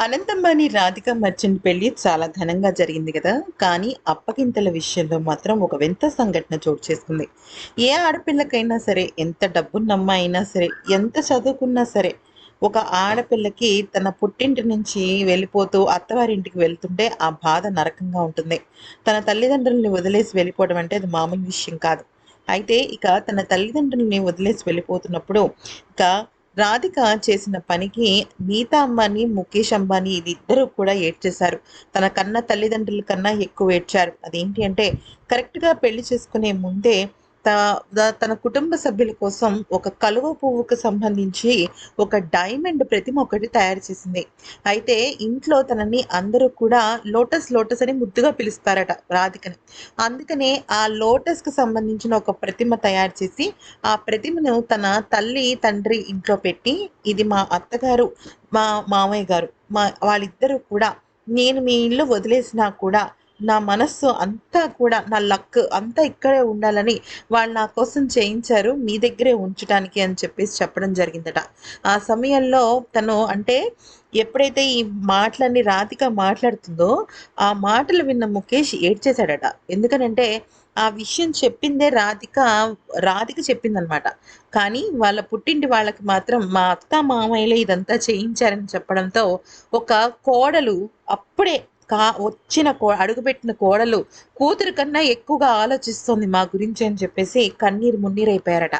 అనంతంబాని Radhika merchant పెళ్ళి చాలా ఘనంగా జరిగింది కదా. కానీ అప్పగింతల విషయంలో మాత్రం ఒక వింత సంఘటన చోటు చేసుకుంది. ఏ ఆడపిల్లకైనా సరే ఎంత డబ్బున్నమ్మ అయినా సరే ఎంత చదువుకున్నా సరే ఒక ఆడపిల్లకి తన పుట్టింటి నుంచి వెళ్ళిపోతూ అత్తవారింటికి వెళ్తుంటే ఆ బాధ నరకంగా ఉంటుంది. తన తల్లిదండ్రుల్ని వదిలేసి వెళ్ళిపోవడం అంటే అది మామూలు విషయం కాదు. అయితే ఇక తన తల్లిదండ్రుల్ని వదిలేసి వెళ్ళిపోతున్నప్పుడు ఇక రాధిక చేసిన పనికి నీతా అంబానీ ముఖేష్ అంబానీ ఇద్దరు కూడా ఏడ్చేశారు. తన కన్న తల్లిదండ్రుల కన్నా ఎక్కువ ఏడ్చారు. అదేంటి అంటే కరెక్ట్గా పెళ్ళి చేసుకునే ముందే తన కుటుంబ సభ్యుల కోసం ఒక కలువ పువ్వుకు సంబంధించి ఒక డైమండ్ ప్రతిమ ఒకటి తయారు చేసింది. అయితే ఇంట్లో తనని అందరూ కూడా లోటస్ లోటస్ అని ముద్దుగా పిలుస్తారట రాధికని. అందుకనే ఆ లోటస్కి సంబంధించిన ఒక ప్రతిమ తయారు చేసి ఆ ప్రతిమను తన తల్లి తండ్రి ఇంట్లో పెట్టి ఇది మా అత్తగారు మా మామయ్య గారు మా వాళ్ళిద్దరూ కూడా నేను మీ ఇల్లు వదిలేసినా కూడా నా మనస్సు అంతా కూడా నా లక్ అంతా ఇక్కడే ఉండాలని వాళ్ళు నా కోసం చేయించారు మీ దగ్గరే ఉంచడానికి అని చెప్పేసి చెప్పడం జరిగిందట. ఆ సమయంలో తను అంటే ఎప్పుడైతే ఈ మాటలన్నీ రాధిక మాట్లాడుతుందో ఆ మాటలు విన్న ముఖేష్ ఏడ్చేశాడట. ఎందుకనంటే ఆ విషయం చెప్పిందే రాధిక రాధిక చెప్పిందనమాట. కానీ వాళ్ళ పుట్టింటి వాళ్ళకి మాత్రం మా అత్త మామయ్యలే ఇదంతా చేయించారని చెప్పడంతో ఒక కోడలు అప్పుడే కా వచ్చిన కో అడుగుపెట్టిన కోడలు కూతురు కన్నా ఎక్కువగా ఆలోచిస్తుంది మా గురించి అని చెప్పేసి కన్నీరు మున్నీరైపోయారట.